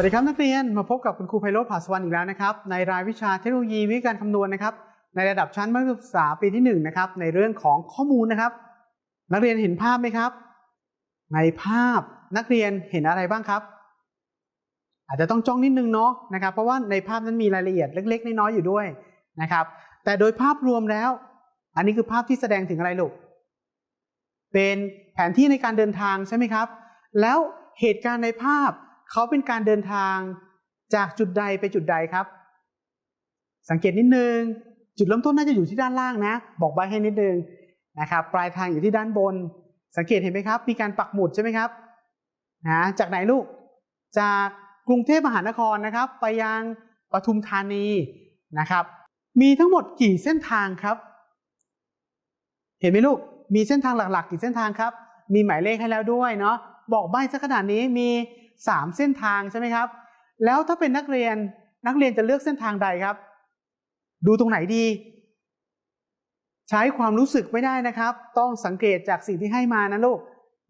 วัสดีครับนักเรียนมาพบกับคุณครูไพโรจน์ผาสวรรค์อีกแล้วนะครับในรายวิชาเทคโนโลยีวิธีการคำนวณนะครับ ในระดับชั้นมัธยมศึกษาปีที่1นะครับในเรื่องของข้อมูลนะครับ นักเรียนเห็นภาพไหมครับ ในภาพนักเรียนเห็นอะไรบ้างครับ อาจจะต้องจ้องนิดนึงเนาะนะครับเพราะว่าในภาพนั้นมีรายละเอียดเล็ก ๆ น้อยๆอยู่ด้วยนะครับ แต่โดยภาพรวมแล้ว อันนี้คือภาพที่แสดงถึงอะไรลูกเป็นแผนที่ในการเดินทางใช่ไหมครับ แล้วเหตุการณ์ในภาพ เขาเป็นการเดินทางจากจุดใดไปจุดใดครับ สังเกตนิดนึง จุดเริ่มต้นน่าจะอยู่ที่ด้านล่างนะ บอกใบให้นิดนึงนะครับ ปลายทางอยู่ที่ด้านบน สังเกตเห็นไหมครับ มีการปักหมุดใช่ไหมครับนะจากไหนลูก จากกรุงเทพมหานครนะครับ ไปยังปทุมธานีนะครับ มีทั้งหมดกี่เส้นทางครับ เห็นไหมลูก มีเส้นทางหลักๆ กี่เส้นทางครับ มีหมายเลขให้แล้วด้วยเนาะ บอกใบสักขนาดนี้มี 3 เส้นทางใช่ไหมครับ แล้วถ้าเป็นนักเรียนนักเรียนจะเลือกเส้นทางใดครับ ดูตรงไหนดี ใช้ความรู้สึกไม่ได้นะครับ ต้องสังเกตจากสิ่งที่ให้มานะลูก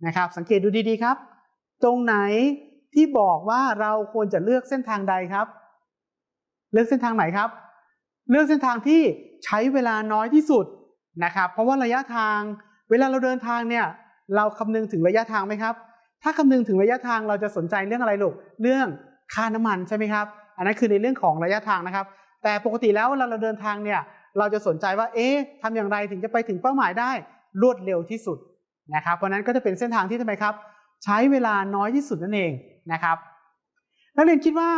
นะครับ สังเกตดูดีๆครับ ตรงไหนที่บอกว่าเราควรจะเลือกเส้นทางใดครับ เลือกเส้นทางไหนครับ เลือกเส้นทางที่ใช้เวลาน้อยที่สุดนะครับ เพราะว่าระยะทาง เวลาเราเดินทางเนี่ย เราคำนึงถึงระยะทางไหมครับ ถ้าคำนึงถึงระยะทางเราจะสนใจเรื่องอะไรลูก เรื่องค่าน้ำมันใช่ไหมครับ อันนั้นคือในเรื่องของระยะทางนะครับ แต่ปกติแล้วเวลาเราเดินทางเนี่ยเราจะสนใจว่า เอ๊ะทำอย่างไรถึงจะไปถึงเป้าหมายได้รวดเร็วที่สุดนะครับ เพราะนั้นก็จะเป็นเส้นทางที่ทำไมครับ ใช้เวลาน้อยที่สุดนั่นเองนะครับ นักเรียนคิดว่า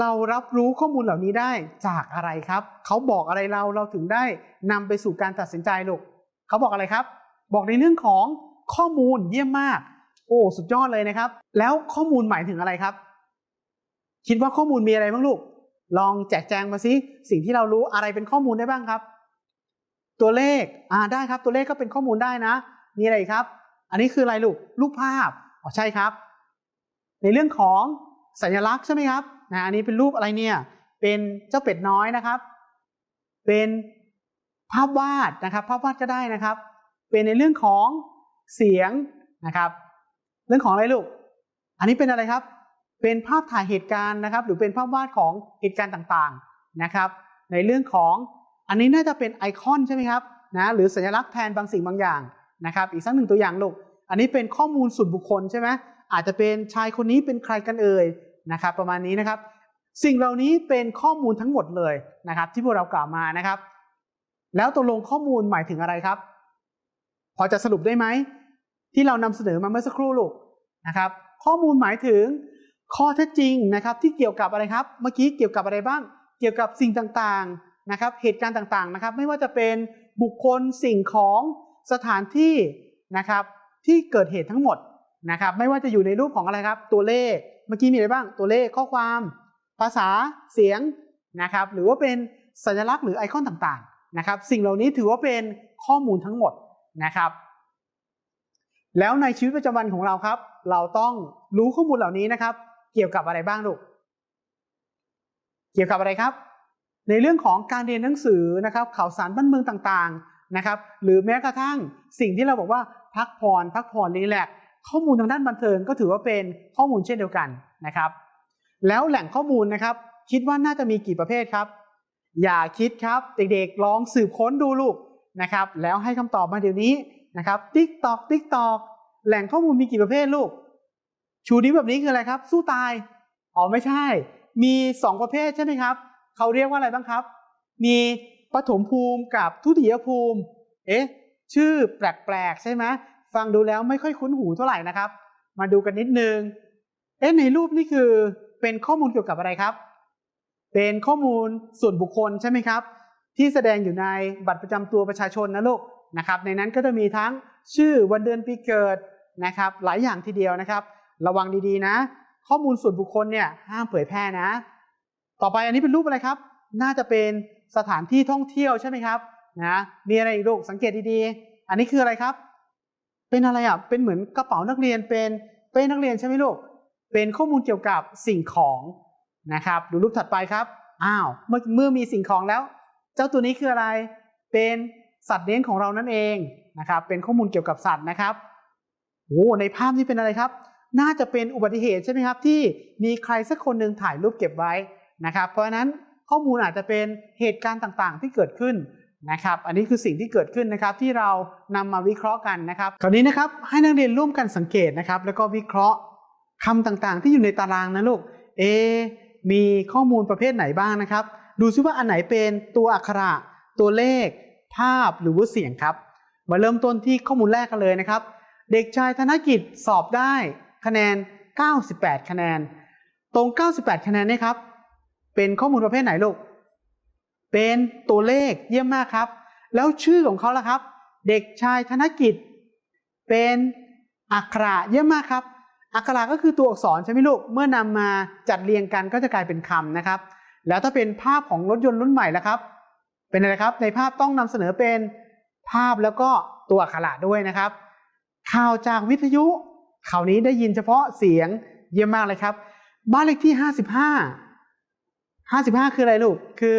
เรารับรู้ข้อมูลเหล่านี้ได้จากอะไรครับ เขาบอกอะไรเราเราถึงได้นำไปสู่การตัดสินใจลูกเขาบอกอะไรครับ บอกในเรื่องของข้อมูลเยี่ยมมาก โอ้สุดยอดเลยนะครับ แล้วข้อมูลหมายถึงอะไรครับ คิดว่าข้อมูลมีอะไรบ้างลูก ลองแจกแจงมาสิสิ่งที่เรารู้อะไรเป็นข้อมูลได้บ้างครับ ตัวเลขอ่าได้ครับ ตัวเลขก็เป็นข้อมูลได้นะ มีอะไรครับ อันนี้คืออะไรลูกรูปภาพอ๋อใช่ครับ ในเรื่องของสัญลักษณ์ใช่ไหมครับนะอันนี้เป็นรูปอะไรเนี่ย เป็นเจ้าเป็ดน้อยนะครับ เป็นภาพวาดนะครับ ภาพวาดก็ได้นะครับ เป็นในเรื่องของเสียงนะครับ เรื่องของอะไรลูก อันนี้เป็นอะไรครับ เป็นภาพถ่ายเหตุการณ์นะครับ หรือเป็นภาพวาดของเหตุการณ์ต่างๆนะครับ ในเรื่องของอันนี้น่าจะเป็นไอคอนใช่ไหมครับนะหรือสัญลักษณ์แทนบางสิ่งบางอย่างนะครับ อีกสักหนึ่งตัวอย่างลูก อันนี้เป็นข้อมูลส่วนบุคคลใช่ไหมอาจจะเป็นชายคนนี้เป็นใครกันเอ่ยนะครับ ประมาณนี้นะครับ สิ่งเหล่านี้เป็นข้อมูลทั้งหมดเลยนะครับ ที่พวกเรากล่าวมานะครับ แล้วตกลงข้อมูลหมายถึงอะไรครับ พอจะสรุปได้ไหม ที่เรานำเสนอมาเมื่อสักครู่ลูกนะครับ ข้อมูลหมายถึงข้อเท็จจริงนะครับ ที่เกี่ยวกับอะไรครับ เมื่อกี้เกี่ยวกับอะไรบ้าง เกี่ยวกับสิ่งต่างๆนะครับ เหตุการณ์ต่างๆนะครับ ไม่ว่าจะเป็นบุคคลสิ่งของสถานที่นะครับ ที่เกิดเหตุทั้งหมดนะครับ ไม่ว่าจะอยู่ในรูปของอะไรครับ ตัวเลขเมื่อกี้มีอะไรบ้าง ตัวเลขข้อความ ภาษาเสียงนะครับ หรือว่าเป็นสัญลักษณ์หรือไอคอนต่างๆนะครับ สิ่งเหล่านี้ถือว่าเป็นข้อมูลทั้งหมดนะครับ แล้วในชีวิตประจำวันของเราครับ เราต้องรู้ข้อมูลเหล่านี้นะครับ เกี่ยวกับอะไรบ้างลูก เกี่ยวกับอะไรครับ ในเรื่องของการเรียนหนังสือนะครับ ข่าวสารบ้านเมืองต่างๆนะครับ หรือแม้กระทั่งสิ่งที่เราบอกว่าพักผ่อนพักผ่อนรีแลกข้อมูลทางด้านบันเทิงก็ถือว่าเป็นข้อมูลเช่นเดียวกันนะครับ แล้วแหล่งข้อมูลนะครับ คิดว่าน่าจะมีกี่ประเภทครับ อย่าคิดครับเด็กๆลองสืบค้นดูลูกนะครับ แล้วให้คำตอบมาเดี๋ยวนี้ นะครับติ๊กตอกติ๊กตอกแหล่งข้อมูลมีกี่ประเภทลูก ชูนิ้วแบบนี้คืออะไรครับ สู้ตาย อ๋อไม่ใช่ มี 2 ประเภทใช่ไหมครับ เขาเรียกว่าอะไรบ้างครับ มีปฐมภูมิกับทุติยภูมิ เอ๊ะ ชื่อแปลกๆ ใช่ไหมฟังดูแล้วไม่ค่อยคุ้นหูเท่าไหร่นะครับ มาดูกันนิดนึง เอ๊ะ ในรูปนี่คือเป็นข้อมูลเกี่ยวกับอะไรครับ เป็นข้อมูลส่วนบุคคลใช่ไหมครับ ที่แสดงอยู่ในบัตรประจำตัวประชาชนนะลูก นะครับในนั้นก็จะมีทั้งชื่อวันเดือนปีเกิดนะครับหลายอย่างทีเดียวนะครับ ระวังดีๆนะ ข้อมูลส่วนบุคคลเนี่ยห้ามเผยแพร่นะ ต่อไปอันนี้เป็นรูปอะไรครับ น่าจะเป็นสถานที่ท่องเที่ยวใช่ไหมครับนะมีอะไรอีกลูกสังเกตดีๆ อันนี้คืออะไรครับ เป็นอะไรอะเป็นเหมือนกระเป๋านักเรียนเป็นเป้นักเรียนใช่ไหมลูกเป็นข้อมูลเกี่ยวกับสิ่งของนะครับดูรูปถัดไปครับอ้าวเมื่อเมื่อมีสิ่งของแล้ว เจ้าตัวนี้คืออะไร เป็น สัตว์เลี้ยงของเรานั่นเองนะครับ เป็นข้อมูลเกี่ยวกับสัตว์นะครับโอ้ในภาพนี้เป็นอะไรครับ น่าจะเป็นอุบัติเหตุใช่ไหมครับ ที่มีใครสักคนหนึ่งถ่ายรูปเก็บไว้นะครับ เพราะฉะนั้นข้อมูลอาจจะเป็นเหตุการณ์ต่างๆ ที่เกิดขึ้นนะครับ อันนี้คือสิ่งที่เกิดขึ้นนะครับที่เรานำมาวิเคราะห์กันนะครับ คราวนี้นะครับให้นักเรียนร่วมกันสังเกตนะครับ แล้วก็วิเคราะห์คำต่างๆ ที่อยู่ในตารางนะลูก เอ มีข้อมูลประเภทไหนบ้างนะครับ ดูซิว่าอันไหนเป็นตัวอักขระ ตัวเลข ภาพหรือว่าเสียงครับ มาเริ่มต้นที่ข้อมูลแรกกันเลยนะครับ เด็กชายธนกิจสอบได้คะแนน 98 คะแนน ตรง 98 คะแนนนี่ครับ เป็นข้อมูลประเภทไหนลูก เป็นตัวเลขเยี่ยมมากครับ แล้วชื่อของเขาล่ะครับ เด็กชายธนกิจ เป็นอักขระเยี่ยมมากครับ อักขระก็คือตัวอักษรใช่ไหมลูก เมื่อนำมาจัดเรียงกันก็จะกลายเป็นคำนะครับ แล้วถ้าเป็นภาพของรถยนต์รุ่นใหม่ล่ะครับ เป็นอะไรครับในภาพต้องนำเสนอเป็นภาพแล้วก็ตัวอักขระด้วยนะครับ ข่าวจากวิทยุข่าวนี้ได้ยินเฉพาะเสียงเยี่ยมมากเลยครับ บ้านเลขที่ 55 55 คืออะไรลูกคือ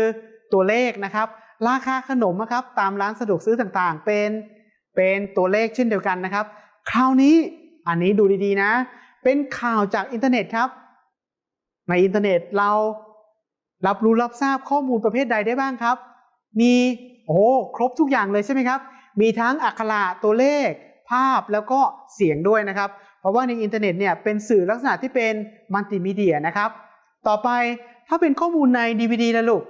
ตัวเลขนะครับ ราคาขนมนะครับตามร้านสะดวกซื้อต่างๆ เป็นเป็นตัวเลขเช่นเดียวกันนะครับ คราวนี้อันนี้ดูดีๆนะ เป็นข่าวจากอินเทอร์เน็ตครับ ในอินเทอร์เน็ตเรารับรู้รับทราบข้อมูลประเภทใดได้บ้างครับ มีโอ้ครบทุกอย่างเลยใช่ไหมครับ มีทั้งอักขระตัวเลข ภาพแล้วก็เสียงด้วยนะครับ เพราะว่าในอินเทอร์เน็ตเนี่ยเป็นสื่อลักษณะที่เป็นมัลติมีเดียนะครับ ต่อไปถ้าเป็นข้อมูลใน DVD นะลูก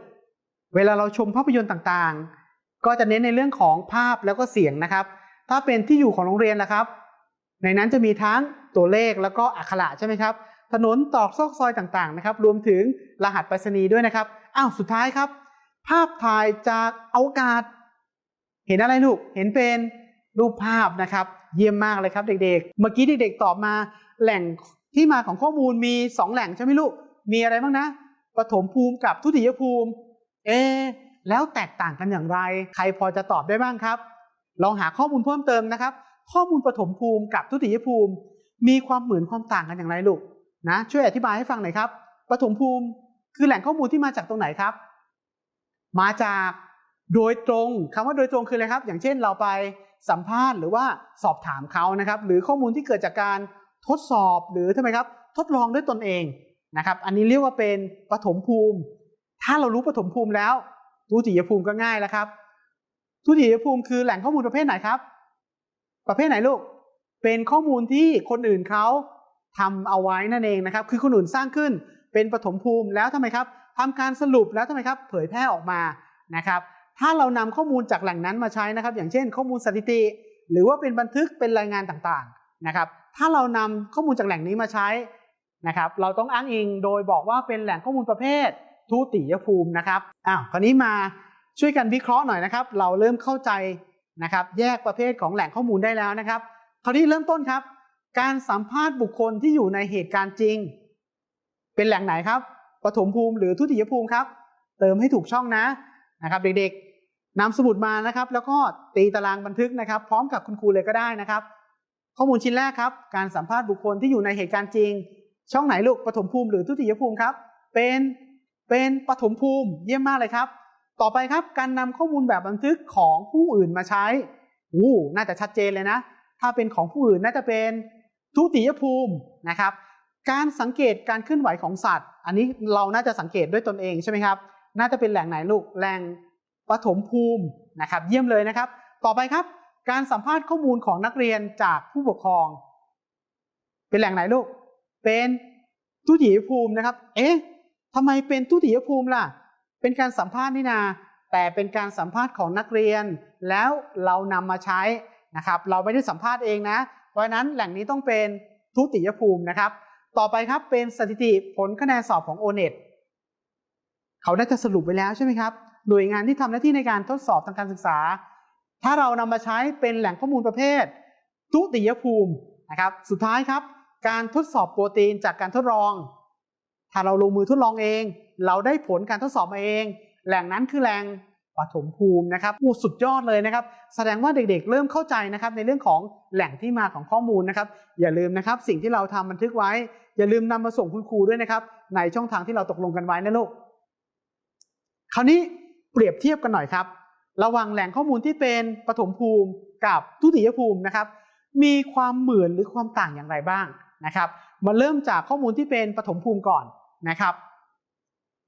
เวลาเราชมภาพยนตร์ต่างๆ ก็จะเน้นในเรื่องของภาพแล้วก็เสียงนะครับ ถ้าเป็นที่อยู่ของโรงเรียนละครับ ในนั้นจะมีทั้งตัวเลขแล้วก็อักขระใช่ไหมครับ ถนนตอกซอกซอยต่างๆนะครับ รวมถึงรหัสไปรษณีย์ด้วยนะครับ อ้าวสุดท้ายครับ ภาพถ่ายจากอวกาศ เห็นอะไรลูก เห็นเป็นรูปภาพนะครับ เยี่ยมมากเลยครับเด็กๆ เมื่อกี้เด็กๆตอบมาแหล่งที่มาของข้อมูลมี 2 แหล่งใช่ไหมลูก มีอะไรบ้างนะปฐมภูมิกับทุติยภูมิ เอ แล้วแตกต่างกันอย่างไร ใครพอจะตอบได้บ้างครับ ลองหาข้อมูลเพิ่มเติมนะครับ ข้อมูลปฐมภูมิกับทุติยภูมิ มีความเหมือนความต่างกันอย่างไรลูกนะ ช่วยอธิบายให้ฟังหน่อยครับปฐมภูมิคือแหล่งข้อมูลที่มาจากตรงไหนครับ มาจากโดยตรงคำว่าโดยตรงคืออะไรครับ อย่างเช่นเราไปสัมภาษณ์หรือว่าสอบถามเขานะครับ หรือข้อมูลที่เกิดจากการทดสอบหรือทำไมครับ ทดลองด้วยตนเองนะครับ อันนี้เรียกว่าเป็นปฐมภูมิ ถ้าเรารู้ปฐมภูมิแล้วทุติยภูมิก็ง่ายแล้วครับทุติยภูมิคือแหล่งข้อมูลประเภทไหนครับ ประเภทไหนลูก เป็นข้อมูลที่คนอื่นเขาทำเอาไว้นั่นเองนะครับ คือคนอื่นสร้างขึ้นเป็นปฐมภูมิแล้วทำไมครับ ทำการสรุปแล้วทำไมครับเผยแพร่ออกมานะครับถ้าเรานำข้อมูลจากแหล่งนั้นมาใช้นะครับ อย่างเช่น ข้อมูลสถิติ หรือว่าเป็นบันทึกเป็นรายงานต่างๆนะครับถ้าเรานำข้อมูลจากแหล่งนี้มาใช้นะครับเราต้องอ้างอิงโดยบอกว่าเป็นแหล่งข้อมูลประเภททุติยภูมินะครับอ้าวคราวนี้มาช่วยกันวิเคราะห์หน่อยนะครับ เราเริ่มเข้าใจนะครับแยกประเภทของแหล่งข้อมูลได้แล้วนะครับ คราวนี้เริ่มต้นครับ การสัมภาษณ์บุคคลที่อยู่ในเหตุการณ์จริง เป็นแหล่งไหนครับ ปฐมภูมิหรือทุติยภูมิครับ เติมให้ถูกช่องนะนะครับเด็กๆนำสมุดมานะครับ แล้วก็ตีตารางบันทึกนะครับ พร้อมกับคุณครูเลยก็ได้นะครับ ข้อมูลชิ้นแรกครับ การสัมภาษณ์บุคคลที่อยู่ในเหตุการณ์จริง ช่องไหนลูกปฐมภูมิหรือทุติยภูมิครับ เป็นเป็นปฐมภูมิเยี่ยมมากเลยครับ ต่อไปครับการนำข้อมูลแบบบันทึกของผู้อื่นมาใช้อู้น่าจะชัดเจนเลยนะ ถ้าเป็นของผู้อื่นน่าจะเป็นทุติยภูมินะครับ การสังเกตการเคลื่อนไหวของสัตว์ อันนี้เราน่าจะสังเกตด้วยตนเองใช่ไหมครับ น่าจะเป็นแหล่งไหนลูก แหล่งปฐมภูมินะครับ เยี่ยมเลยนะครับ ต่อไปครับ การสัมภาษณ์ข้อมูลของนักเรียนจากผู้ปกครอง เป็นแหล่งไหนลูก เป็นทุติยภูมินะครับ เอ๊ะทำไมเป็นทุติยภูมิล่ะ เป็นการสัมภาษณ์นี่นา แต่เป็นการสัมภาษณ์ของนักเรียน แล้วเรานำมาใช้นะครับ เราไม่ได้สัมภาษณ์เองนะ เพราะฉะนั้นแหล่งนี้ต้องเป็นทุติยภูมินะครับ ต่อไปครับเป็นสถิติผลคะแนนสอบของ o n e t เขาน่าจะสรุปไว้แล้วใช่ไหมครับ หน่วยงานที่ทำหน้าที่ในการทดสอบทางการศึกษา ถ้าเรานำมาใช้เป็นแหล่งข้อมูลประเภท ทุติยภูมินะครับ สุดท้ายครับ การทดสอบโปรตีนจากการทดลอง ถ้าเราลงมือทดลองเอง เราได้ผลการทดสอบมาเอง แหล่งนั้นคือแหล่ง ปฐมภูมินะครับโอ้สุดยอดเลยนะครับ แสดงว่าเด็กๆ เริ่มเข้าใจนะครับในเรื่องของแหล่งที่มาของข้อมูลนะครับ อย่าลืมนะครับ สิ่งที่เราทำบันทึกไว้ อย่าลืมนำมาส่งคุณครูด้วยนะครับ ในช่องทางที่เราตกลงกันไว้นะลูก คราวนี้เปรียบเทียบกันหน่อยครับ ระหว่างแหล่งข้อมูลที่เป็นปฐมภูมิกับทุติยภูมินะครับ มีความเหมือนหรือความต่างอย่างไรบ้างนะครับมาเริ่มจากข้อมูลที่เป็นปฐมภูมิก่อนนะครับ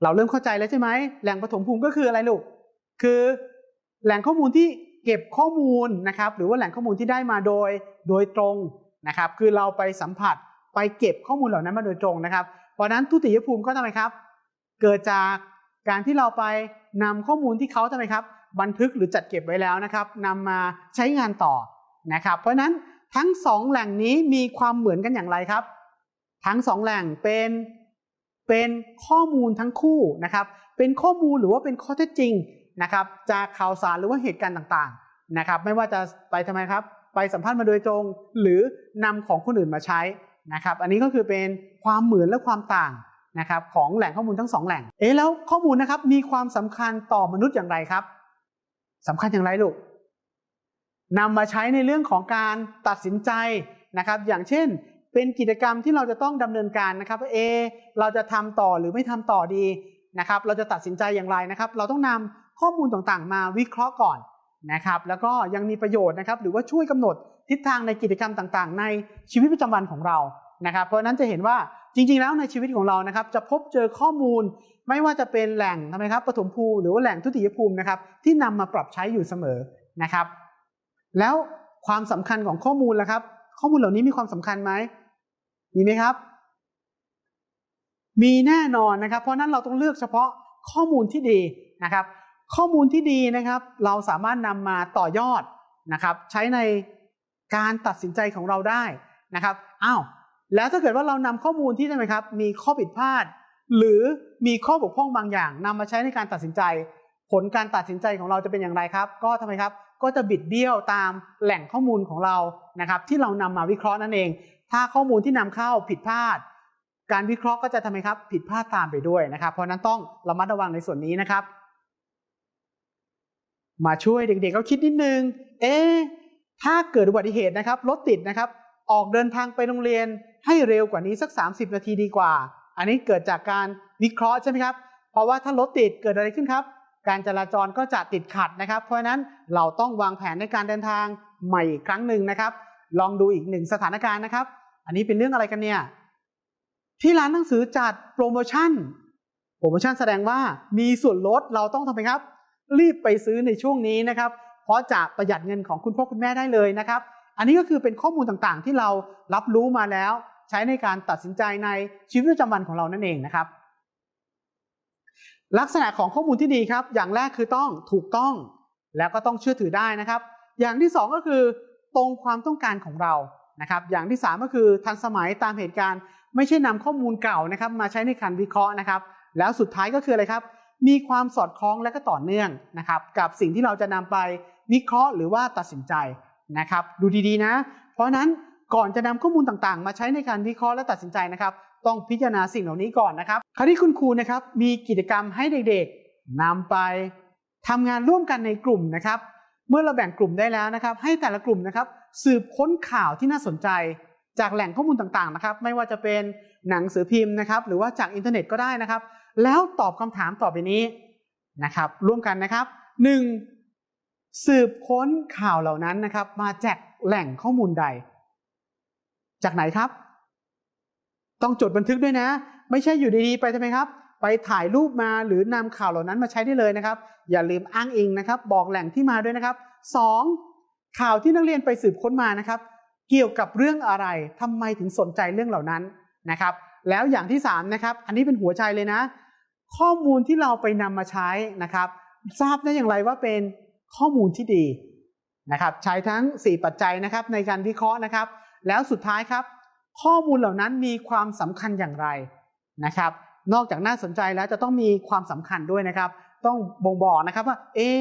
เราเริ่มเข้าใจแล้วใช่ไหมแหล่งปฐมภูมิก็คืออะไรลูก คือแหล่งข้อมูลที่เก็บข้อมูลนะครับหรือว่าแหล่งข้อมูลที่ได้มาโดยโดยตรงนะครับ คือเราไปสัมผัสไปเก็บข้อมูลเหล่านั้นมาโดยตรงนะครับ เพราะนั้นทุติยภูมิก็ทำไมครับ เกิดจากการที่เราไปนำข้อมูลที่เขาทำไมครับ บันทึกหรือจัดเก็บไว้แล้วนะครับนำมาใช้งานต่อนะครับ เพราะฉะนั้นทั้งสองแหล่งนี้มีความเหมือนกันอย่างไรครับ ทั้งสองแหล่งเป็นเป็นข้อมูลทั้งคู่นะครับ เป็นข้อมูลหรือว่าเป็นข้อเท็จจริง นะครับจากข่าวสารหรือว่าเหตุการณ์ต่างๆนะครับไม่ว่าจะไปทำไมครับไปสัมภาษณ์มาโดยตรงหรือนำของคนอื่นมาใช้นะครับอันนี้ก็คือเป็นความเหมือนและความต่างนะครับของแหล่งข้อมูลทั้งสองแหล่งเอ๊ะแล้วข้อมูลนะครับมีความสำคัญต่อมนุษย์อย่างไรครับสำคัญอย่างไรลูกนำมาใช้ในเรื่องของการตัดสินใจนะครับ อย่างเช่น เป็นกิจกรรมที่เราจะต้องดำเนินการนะครับว่าเอเราจะทำต่อหรือไม่ทำต่อดีนะครับ เราจะตัดสินใจอย่างไรนะครับ เราต้องนำ ข้อมูลต่างๆ มาวิเคราะห์ก่อนนะครับ แล้วก็ยังมีประโยชน์นะครับ หรือว่าช่วยกำหนดทิศทางในกิจกรรมต่างๆ ในชีวิตประจำวันของเรานะครับ เพราะนั้นจะเห็นว่าจริง ๆ แล้วในชีวิตของเรานะครับ จะพบเจอข้อมูล ไม่ว่าจะเป็นแหล่งทำไมครับปฐมภูมิหรือว่าแหล่งทุติยภูมินะครับ ที่นำมาปรับใช้อยู่เสมอนะครับ แล้วความสำคัญของข้อมูลล่ะครับ ข้อมูลเหล่านี้มีความสำคัญไหมมีไหมครับ มีแน่นอนนะครับ เพราะนั้นเราต้องเลือกเฉพาะข้อมูลที่ดีนะครับ ข้อมูลที่ดีนะครับ เราสามารถนำมาต่อยอดนะครับ ใช้ในการตัดสินใจของเราได้นะครับอ้าวแล้วถ้าเกิดว่าเรานำข้อมูลที่ได้ไหมครับ มีข้อผิดพลาด หรือมีข้อบกพร่องบางอย่างนำมาใช้ในการตัดสินใจ ผลการตัดสินใจของเราจะเป็นอย่างไรครับ ก็ทำไมครับก็จะบิดเบี้ยวตามแหล่งข้อมูลของเรานะครับ ที่เรานำมาวิเคราะห์นั่นเอง ถ้าข้อมูลที่นำเข้าผิดพลาด การวิเคราะห์ก็จะทำไมครับผิดพลาดตามไปด้วยนะครับ เพราะนั้นต้องระมัดระวังในส่วนนี้นะครับ มาช่วยเด็กๆเขาคิดนิดนึง เอ๊ถ้าเกิดอุบัติเหตุนะครับรถติดนะครับ ออกเดินทางไปโรงเรียนให้เร็วกว่านี้สัก 30 นาทีดีกว่า อันนี้เกิดจากการวิเคราะห์ใช่ไหมครับ เพราะว่าถ้ารถติดเกิดอะไรขึ้นครับ การจราจรก็จะติดขัดนะครับ เพราะฉะนั้นเราต้องวางแผนในการเดินทางใหม่อีกครั้งหนึ่งนะครับ ลองดูอีกหนึ่งสถานการณ์นะครับ อันนี้เป็นเรื่องอะไรกันเนี่ย ที่ร้านหนังสือจัดโปรโมชั่น โปรโมชั่นแสดงว่ามีส่วนลดเราต้องทำไมครับ รีบไปซื้อในช่วงนี้นะครับ เพราะจะประหยัดเงินของคุณพ่อคุณแม่ได้เลยนะครับ อันนี้ก็คือเป็นข้อมูลต่างๆ ที่เรารับรู้มาแล้ว ใช้ในการตัดสินใจในชีวิตประจำวันของเรานั่นเองนะครับ ลักษณะของข้อมูลที่ดีครับ อย่างแรกคือต้องถูกต้อง แล้วก็ต้องเชื่อถือได้นะครับ อย่างที่สองก็คือตรงความต้องการของเรานะครับ อย่างที่สามก็คือทันสมัยตามเหตุการณ์ ไม่ใช่นำข้อมูลเก่านะครับ มาใช้ในการวิเคราะห์นะครับ แล้วสุดท้ายก็คืออะไรครับ มีความสอดคล้องและก็ต่อเนื่องนะครับกับสิ่งที่เราจะนำไปวิเคราะห์หรือว่าตัดสินใจนะครับดูดีๆนะ เพราะฉะนั้นก่อนจะนำข้อมูลต่างๆ มาใช้ในการวิเคราะห์และตัดสินใจนะครับ ต้องพิจารณาสิ่งเหล่านี้ก่อนนะครับคราวนี้คุณครูนะครับมีกิจกรรมให้เด็กๆนำไปทำงานร่วมกันในกลุ่มนะครับ เมื่อเราแบ่งกลุ่มได้แล้วนะครับ ให้แต่ละกลุ่มนะครับ สืบค้นข่าวที่น่าสนใจ จากแหล่งข้อมูลต่างๆนะครับ ไม่ว่าจะเป็นหนังสือพิมพ์นะครับ หรือว่าจากอินเทอร์เน็ตก็ได้นะครับ แล้วตอบคำถามต่อไปนี้นะครับ ร่วมกันนะครับ 1. สืบค้นข่าวเหล่านั้นนะครับ มาจากแหล่งข้อมูลใด จากไหนครับ ต้องจดบันทึกด้วยนะ ไม่ใช่อยู่ดีๆไปทำไมครับ ไปถ่ายรูปมาหรือนำข่าวเหล่านั้นมาใช้ได้เลยนะครับ อย่าลืมอ้างอิงนะครับ บอกแหล่งที่มาด้วยนะครับ 2. ข่าวที่นักเรียนไปสืบค้นมานะครับ เกี่ยวกับเรื่องอะไรทำไมถึงสนใจเรื่องเหล่านั้นนะครับ แล้วอย่างที่3นะครับอันนี้เป็นหัวใจเลยนะ ข้อมูลที่เราไปนำมาใช้นะครับ ทราบได้อย่างไรว่าเป็นข้อมูลที่ดีนะครับใช้ทั้ง 4 ปัจจัยนะครับในการวิเคราะห์นะครับ แล้วสุดท้ายครับ ข้อมูลเหล่านั้นมีความสำคัญอย่างไรนะครับ นอกจากน่าสนใจแล้วจะต้องมีความสำคัญด้วยนะครับ ต้องบ่งบอกนะครับว่าเอะ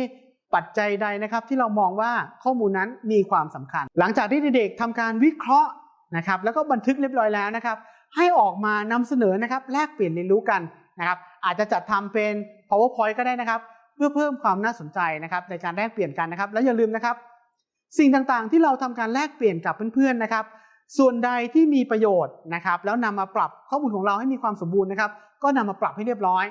ปัจจัยใดนะครับที่เรามองว่าข้อมูลนั้นมีความสำคัญ หลังจากที่เด็กๆทำการวิเคราะห์นะครับ แล้วก็บันทึกเรียบร้อยแล้วนะครับ ให้ออกมานำเสนอนะครับแลกเปลี่ยนเรียนรู้กันนะครับ อาจจะจัดทำเป็น powerpoint ก็ได้นะครับ เพื่อเพิ่มความน่าสนใจนะครับในการแลกเปลี่ยนกันนะครับ แล้วอย่าลืมนะครับ สิ่งต่างๆ ที่เราทำการแลกเปลี่ยนกับเพื่อนๆนะครับ ส่วนใดที่มีประโยชน์นะครับ แล้วนำมาปรับข้อมูลของเราให้มีความสมบูรณ์นะครับ ก็นำมาปรับให้เรียบร้อย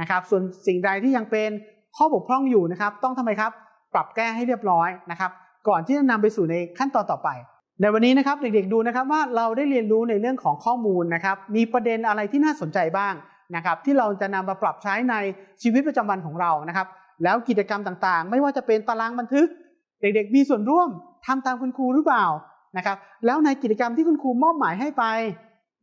นะครับ ส่วนสิ่งใดที่ยังเป็นข้อบกพร่องอยู่นะครับ ต้องทำไมครับ ปรับแก้ให้เรียบร้อยนะครับ ก่อนที่จะนำไปสู่ในขั้นตอนต่อไป ในวันนี้นะครับเด็กๆดูนะครับว่าเราได้เรียนรู้ในเรื่องของข้อมูลนะครับมีประเด็นอะไรที่น่าสนใจบ้างนะครับที่เราจะนำมาปรับใช้ในชีวิตประจำวันของเรานะครับแล้วกิจกรรมต่างๆ ไม่ว่าจะเป็นตารางบันทึก เด็กๆ มีส่วนร่วมทำตามคุณครูหรือเปล่านะครับแล้วในกิจกรรมที่คุณครูมอบหมายให้ไป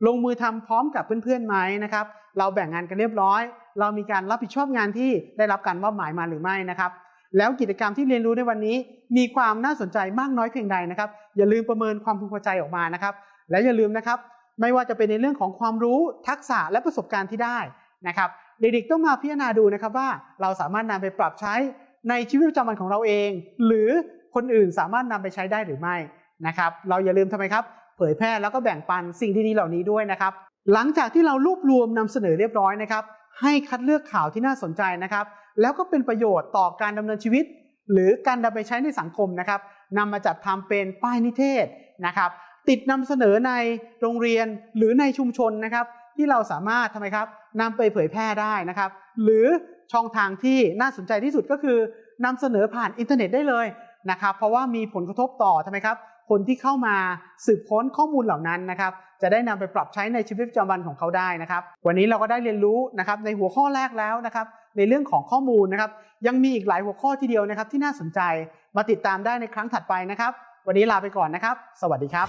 ลงมือทำพร้อมกับเพื่อนๆไหมนะครับเราแบ่งงานกันเรียบร้อย เรามีการรับผิดชอบงานที่ได้รับการมอบหมายมาหรือไม่นะครับ แล้วกิจกรรมที่เรียนรู้ในวันนี้ มีความน่าสนใจมากน้อยเพียงใดนะครับ อย่าลืมประเมินความพึงพอใจออกมานะครับ และอย่าลืมนะครับ ไม่ว่าจะเป็นในเรื่องของความรู้ทักษะและประสบการณ์ที่ได้นะครับ เด็กๆต้องมาพิจารณาดูนะครับว่าเราสามารถนำไปปรับใช้ในชีวิตประจำวันของเราเอง หรือคนอื่นสามารถนำไปใช้ได้หรือไม่นะครับ เราอย่าลืมทำไมครับเผยแพร่แล้วก็แบ่งปันสิ่งดีๆเหล่านี้ด้วยนะครับ หลังจากที่เรารวบรวมนำเสนอเรียบร้อยนะครับ ให้คัดเลือกข่าวที่น่าสนใจนะครับ แล้วก็เป็นประโยชน์ต่อการดำเนินชีวิต หรือการนำไปใช้ในสังคมนะครับนำมาจัดทำเป็นป้ายนิเทศนะครับ ติดนำเสนอในโรงเรียนหรือในชุมชนนะครับ ที่เราสามารถทำไมครับนำไปเผยแพร่ได้นะครับ หรือช่องทางที่น่าสนใจที่สุดก็คือนำเสนอผ่านอินเทอร์เน็ตได้เลยนะครับ เพราะว่ามีผลกระทบต่อทำไมครับ คนที่เข้ามาสืบค้นข้อมูลเหล่านั้นนะครับ จะได้นำไปปรับใช้ในชีวิตประจำวันของเขาได้นะครับ วันนี้เราก็ได้เรียนรู้นะครับในหัวข้อแรกแล้วนะครับ ในเรื่องของข้อมูลนะครับ ยังมีอีกหลายหัวข้อทีเดียวนะครับ ที่น่าสนใจมาติดตามได้ในครั้งถัดไปนะครับ วันนี้ลาไปก่อนนะครับ สวัสดีครับ